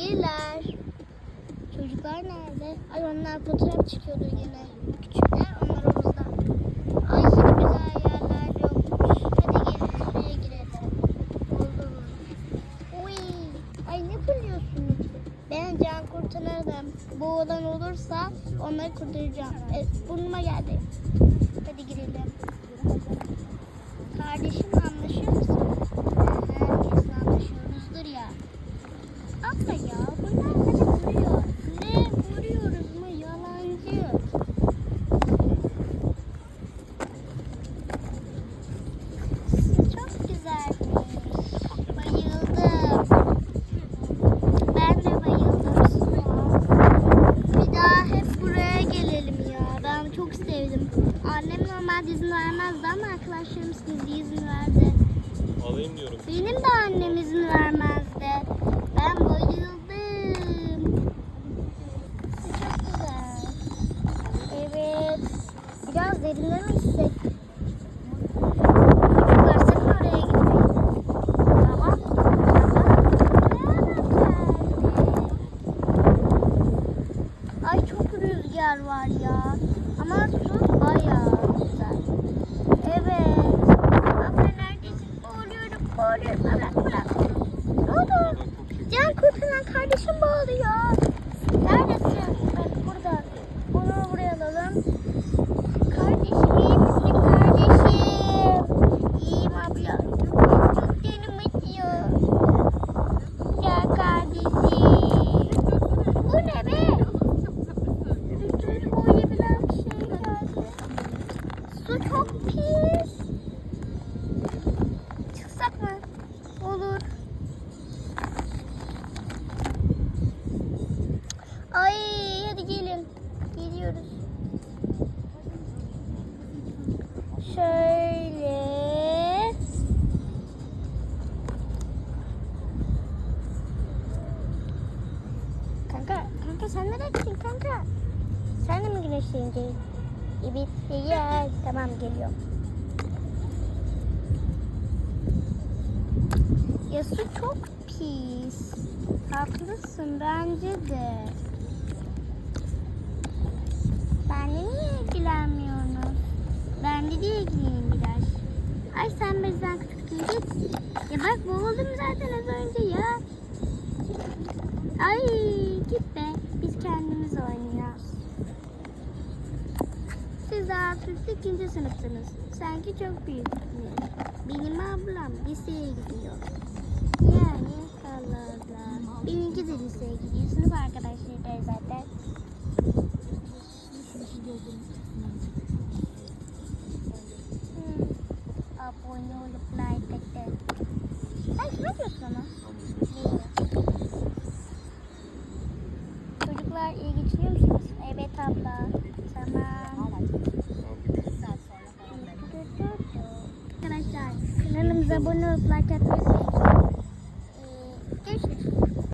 iyiler. Çocuklar nerede? Ay onlar fotoğraf çıkıyordu yine. Küçükler onlar omuzda. Ay hiç güzel yerler yokmuş. Hadi gelin suya girelim. Oldu mu? Uy. Ay ne kırıyorsunuz? Ben can kurtarırım. Boğulan olursa onları kurtaracağım. Evet, burnuma geldi. Hadi girelim. Kardeşimle anlaşıyor musun? Herkesle anlaşıyoruzdur ya. Abla ya bunlar beni vuruyor. Ne vuruyoruz mu yalancı. Çok güzelmiş. Bayıldım. Ben de bayıldım. Bir daha hep buraya gelelim ya. Ben çok sevdim. Annem normalde izin vermezdi ama arkadaşlarım şimdi izin verdi. Alayım diyorum. Benim de annem izin vermezdi. Ben bayıldım. Çok güzel. Evet. Biraz derinlere mi gitsek? Ay çok rüzgar var ya. Ama su bayağı güzel. Evet. Abla neredesin? Boğuluyorum, boğuluyorum. Bırak, bırak. Ne oldu? Can kurtaran kardeşim boğuluyor. Neredesin? Bak burada. Onu buraya alalım. Kardeşim iyi misin kardeşim? İyiyim abla. Çok canım acıyor. Gel kardeşim. Bu ne be? Üstünü boyayabilen bir şey geldi. Su çok pis. Çıksak mı? Olur. Ay hadi gelin. Geliyoruz. Şöyle. Kanka, kanka sen neredesin kanka? Sen de mi güneşleyince? Ya tamam geliyorum. Ya su çok pis. Haklısın bence de. Benle niye ilgilenmiyorsunuz? Ben de ilgileneyim biraz. Ay sen bizden git. Ya bak boğuldum zaten az önce ya. Ay daha sınıf ikinci sınıfsınız. Sanki çok büyüksünüz. Benim ablam liseye gidiyor. Yani Allah Allah. Benimki de liseye gidiyor. Sınıf arkadaşları da zaten. Hmm. Abone olup like atın. Sen kime diyorsun ama? Çocuklar iyi geçiniyor musunuz? Evet abla. Tamam. Arkadaşlar kanalımıza abone olup like atmayı